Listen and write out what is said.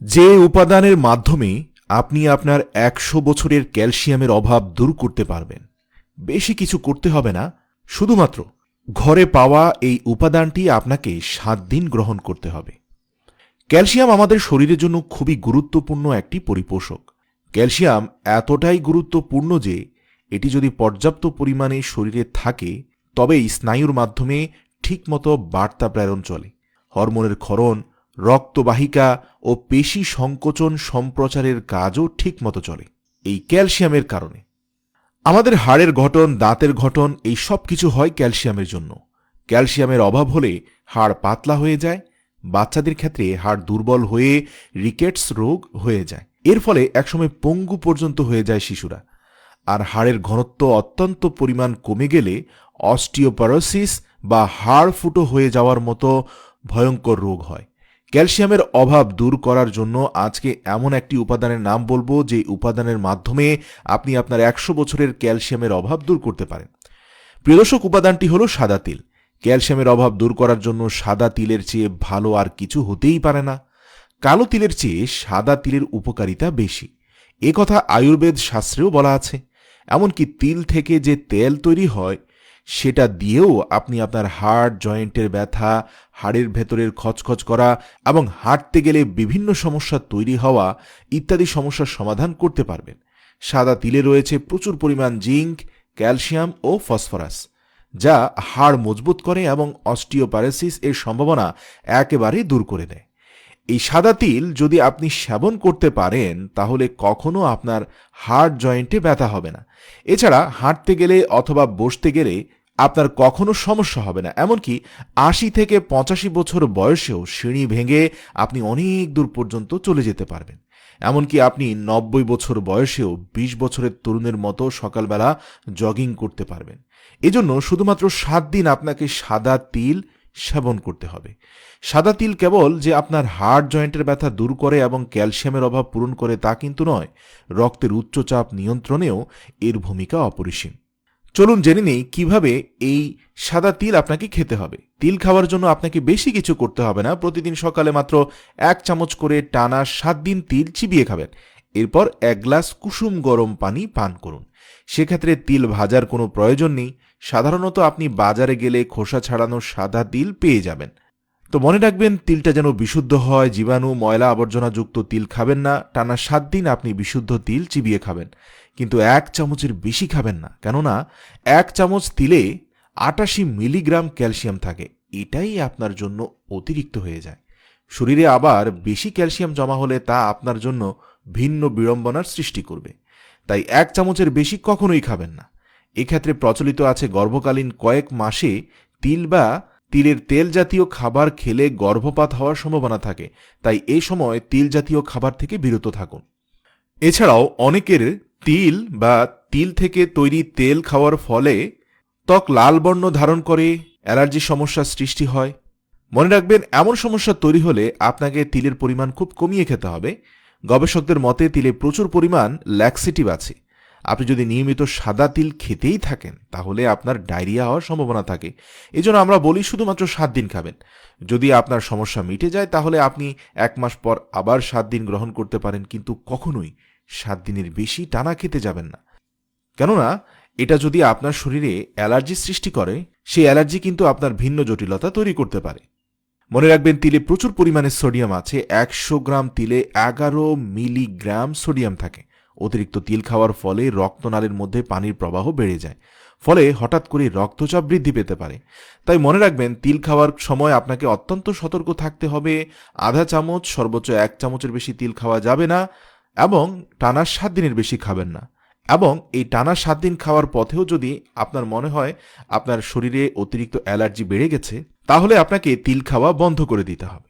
যে উপাদানের মাধ্যমে আপনি আপনার একশো বছরের ক্যালসিয়ামের অভাব দূর করতে পারবেন। বেশি কিছু করতে হবে না, শুধুমাত্র ঘরে পাওয়া এই উপাদানটি আপনাকে সাত দিন গ্রহণ করতে হবে। ক্যালসিয়াম আমাদের শরীরের জন্য খুবই গুরুত্বপূর্ণ একটি পরিপোষক। ক্যালসিয়াম এতটাই গুরুত্বপূর্ণ যে এটি যদি পর্যাপ্ত পরিমাণে শরীরে থাকে, তবেই স্নায়ুর মাধ্যমে ঠিকমতো বার্তা প্রেরণ চলে। হরমোনের ক্ষরণ রক্তবাহিকা ও পেশি সংকোচন সম্প্রচারের কাজও ঠিকমতো চলে, এই ক্যালসিয়ামের কারণে। আমাদের হাড়ের গঠন, দাঁতের গঠন, এই সব কিছু হয় ক্যালসিয়ামের জন্য। ক্যালসিয়ামের অভাব হলে হাড় পাতলা হয়ে যায়, বাচ্চাদের ক্ষেত্রে হাড় দুর্বল হয়ে রিকেটস রোগ হয়ে যায়। এর ফলে একসময় পঙ্গু পর্যন্ত হয়ে যায় শিশুরা। আর হাড়ের ঘনত্ব অত্যন্ত পরিমাণ কমে গেলে অস্টিওপারোসিস বা হাড় ফুটো হয়ে যাওয়ার মতো ভয়ঙ্কর রোগ হয়। ক্যালসিয়ামের অভাব দূর করার জন্য আজকে এমন একটি উপাদানের নাম বলব যে উপাদানের মাধ্যমে আপনি আপনার একশো বছরের ক্যালসিয়ামের অভাব দূর করতে পারেন। প্রিয়দর্শক উপাদানটি হলো সাদা তিল। ক্যালসিয়ামের অভাব দূর করার জন্য সাদা তিলের চেয়ে ভালো আর কিছু হতেই পারে না। কালো তিলের চেয়ে সাদা তিলের উপকারিতা বেশি। এ কথা আয়ুর্বেদ শাস্ত্রেও বলা আছে। এমনকি তিল থেকে যে তেল তৈরি হয় সেটা দিয়েও আপনি আপনার হাড়, জয়েন্টের ব্যথা, হাড়ের ভেতরের খচখচ করা এবং হাঁটতে গেলে বিভিন্ন সমস্যা তৈরি হওয়া ইত্যাদি সমস্যার সমাধান করতে পারবেন। সাদা তিলে রয়েছে প্রচুর পরিমাণ জিঙ্ক, ক্যালসিয়াম ও ফসফরাস, যা হাড় মজবুত করে এবং অস্টিওপ্যারাসিস এর সম্ভাবনা একেবারে দূর করে দেয়। এই সাদা তিল যদি আপনি সেবন করতে পারেন, তাহলে কখনো আপনার হার্ট জয়েন্টে ব্যথা হবে না। এছাড়া হাঁটতে গেলে অথবা বসতে গেলে আপনার কখনো সমস্যা হবে না। এমনকি আশি থেকে পঁচাশি বছর বয়সেও সিঁড়ি ভেঙে আপনি অনেক দূর পর্যন্ত চলে যেতে পারবেন। এমনকি আপনি নব্বই বছর বয়সেও বিশ বছরের তরুণের মতো সকালবেলা জগিং করতে পারবেন। এজন্য শুধুমাত্র সাত দিন আপনাকে সাদা তিল সেবন করতে হবে। সাদা তিল কেবল যে আপনার হাড় জয়েন্টের ব্যথা দূর করে এবং ক্যালসিয়ামের অভাব পূরণ করে তা কিন্তু নয়, রক্তের উচ্চচাপ নিয়ন্ত্রণেও এর ভূমিকা অপরিসীম। চলুন জেনে নেই কীভাবে এই সাদা তিল আপনাকে খেতে হবে। তিল খাওয়ার জন্য আপনাকে বেশি কিছু করতে হবে না। প্রতিদিন সকালে মাত্র এক চামচ করে টানা সাত দিন তিল চিবিয়ে খাবেন। এরপর এক গ্লাস কুসুম গরম পানি পান করুন। সেক্ষেত্রে তিল ভাজার কোনো প্রয়োজন নেই। সাধারণত আপনি বাজারে গেলে খোসা ছাড়ানো সাদা তিল পেয়ে যাবেন। তো মনে রাখবেন, তিলটা যেন বিশুদ্ধ হয়, জীবাণু, ময়লা আবর্জনাযুক্ত তিল খাবেন না, টানা সাত দিন আপনি বিশুদ্ধ তিল চিবিয়ে খাবেন। কিন্তু এক চামচের বেশি খাবেন না। কেননা, এক চামচ তিলে আটাশি মিলিগ্রাম ক্যালসিয়াম থাকে। এটাই আপনার জন্য অতিরিক্ত হয়ে যায়। শরীরে আবার বেশি ক্যালসিয়াম জমা হলে তা আপনার জন্য ভিন্ন বিড়ম্বনার সৃষ্টি করবে। তাই এক চামচের বেশি কখনোই খাবেন না। এক্ষেত্রে প্রচলিত আছে গর্ভকালীন কয়েক মাসে তিল বা তিলের তেল জাতীয় খাবার খেলে গর্ভপাত হওয়ার সম্ভাবনা থাকে। তাই এই সময় তিল জাতীয় খাবার থেকে বিরত থাকুন। এছাড়াও অনেকের তিল বা তিল থেকে তৈরি তেল খাওয়ার ফলে ত্বক লাল বর্ণ ধারণ করে, অ্যালার্জি সমস্যার সৃষ্টি হয়। মনে রাখবেন, এমন সমস্যা তৈরি হলে আপনাকে তিলের পরিমাণ খুব কমিয়ে খেতে হবে। গবেষকদের মতে তিলে প্রচুর পরিমাণ ল্যাক্সিটিভ আছে। আপনি যদি নিয়মিত সাদা তিল খেতেই থাকেন, তাহলে আপনার ডায়রিয়া হওয়ার সম্ভাবনা থাকে। এজন্য আমরা বলি শুধুমাত্র সাত দিন খাবেন। যদি আপনার সমস্যা মিটে যায়, তাহলে আপনি এক মাস পর আবার সাত দিন গ্রহণ করতে পারেন, কিন্তু কখনোই সাত দিনের বেশি টানা খেতে যাবেন না। কেননা, এটা যদি আপনার শরীরে অ্যালার্জি সৃষ্টি করে, সেই অ্যালার্জি কিন্তু আপনার ভিন্ন জটিলতা তৈরি করতে পারে। মনে রাখবেন, তিলে প্রচুর পরিমাণে সোডিয়াম আছে। একশো গ্রাম তিলে এগারো মিলিগ্রাম সোডিয়াম থাকে। অতিরিক্ত তিল খাওয়ার ফলে রক্তনালীর মধ্যে পানির প্রবাহ বেড়ে যায়। ফলে হঠাৎ করে রক্তচাপ বৃদ্ধি পেতে পারে। তাই মনে রাখবেন, তিল খাওয়ার সময় আপনাকে অত্যন্ত সতর্ক থাকতে হবে। আধা চামচ, সর্বোচ্চ এক চামচের বেশি তিল খাওয়া যাবে না এবং টানা সাত দিনের বেশি খাবেন না। এবং এই টানা সাত দিন খাওয়ার পথেও যদি আপনার মনে হয় আপনার শরীরে অতিরিক্ত অ্যালার্জি বেড়ে গেছে তাহলে আপনাকে তিল খাওয়া বন্ধ করে দিতে হবে।